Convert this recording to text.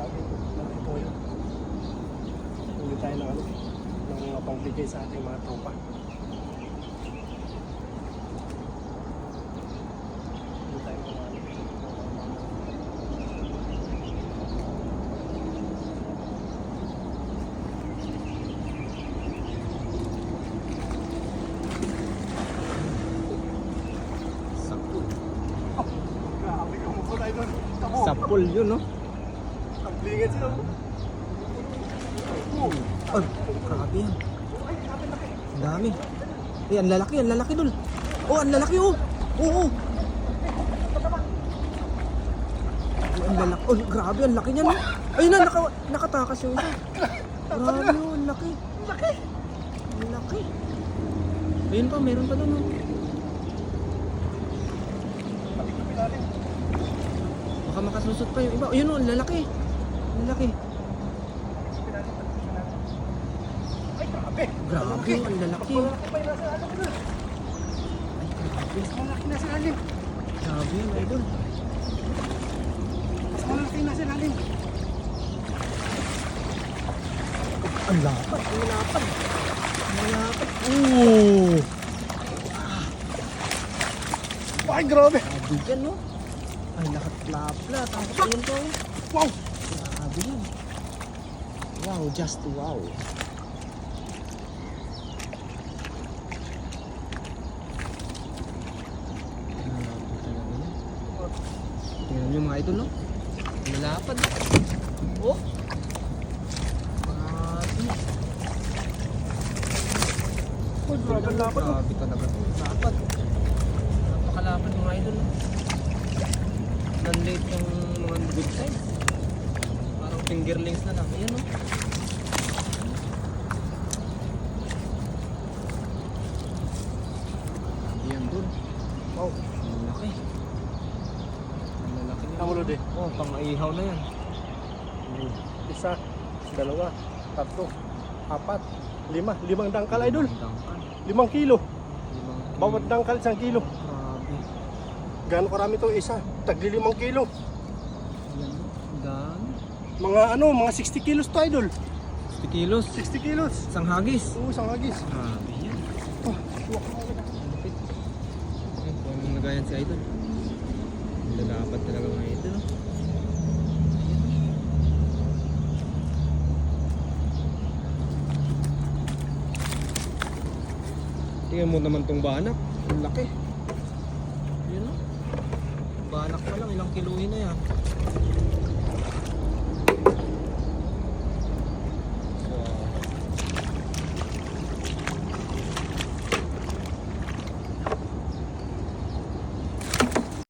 Malaki po yun. Huli tayo ng ano, ng mga pangbigay sa ating mga tropa. Tayo ng mga Sapul yun, no? Tamblingan sila. Oh, grabe yan. Ang dami. Eh, ang lalaki, ang lalaki dul. Oh, ang lalaki, oh. Oo, oh, ang lalaki. Oh, grabe, ang laki niyan, no? Ayun na, naka, nakatakas yung isa. Grabe, oh, ang laki. laki. Ang laki. Ayun pa, meron pa doon, oh. Baka makasusot pa yung iba. Ayun, oh, ang lalaki. Ang laki. Pinalim, pati ko pinalim. Ay, grabe. Grabe, ang lalaki. Malaki yung nasa ko na. Ay, grabe. Mas malaki na sa alim. Grabe yun, idol. Mas malaki na sa alim. Ang lapad, ang lapad. Ang lapad. Oo! Ay, grabe. Grabe yan, no? Ay, lahat plapla. Tapos ayun to. Wow. Wow, just wow. Tingnan nyo mga idol, no? Malapad. Oh! Grabe. Ay, grabe lapad. oh. Grabe talaga. Lapad. Napakalapad mga idol. no? Nanlate yung mga good size. Parang fingerlings na lang. Ayan no. Ayan dun. Wow. Ang laki. Ang lalaki niya. Ang eh. Oh, pang ihaw na yan. Isa, dalawa, tatlo, apat, lima. Limang dangkal, idol. Dangkal. Limang kilo. Limang kilo. Bawat dangkal, isang kilo. Grabe. Gano'ng karami to isa? Tagli limang kilo. Dami. Mga ano, mga 60 kilos to, idol. 60 kilos. 60 kilos. Isang hagis. Oo, isang hagis. Grabe yan. Oh, wak mo. Kung nagayan si Idol. Lalapat talaga mga Idol. Tingnan mo naman tong banak. Ang laki. Yun o. Banak pa lang. Ilang kiluhin na yan.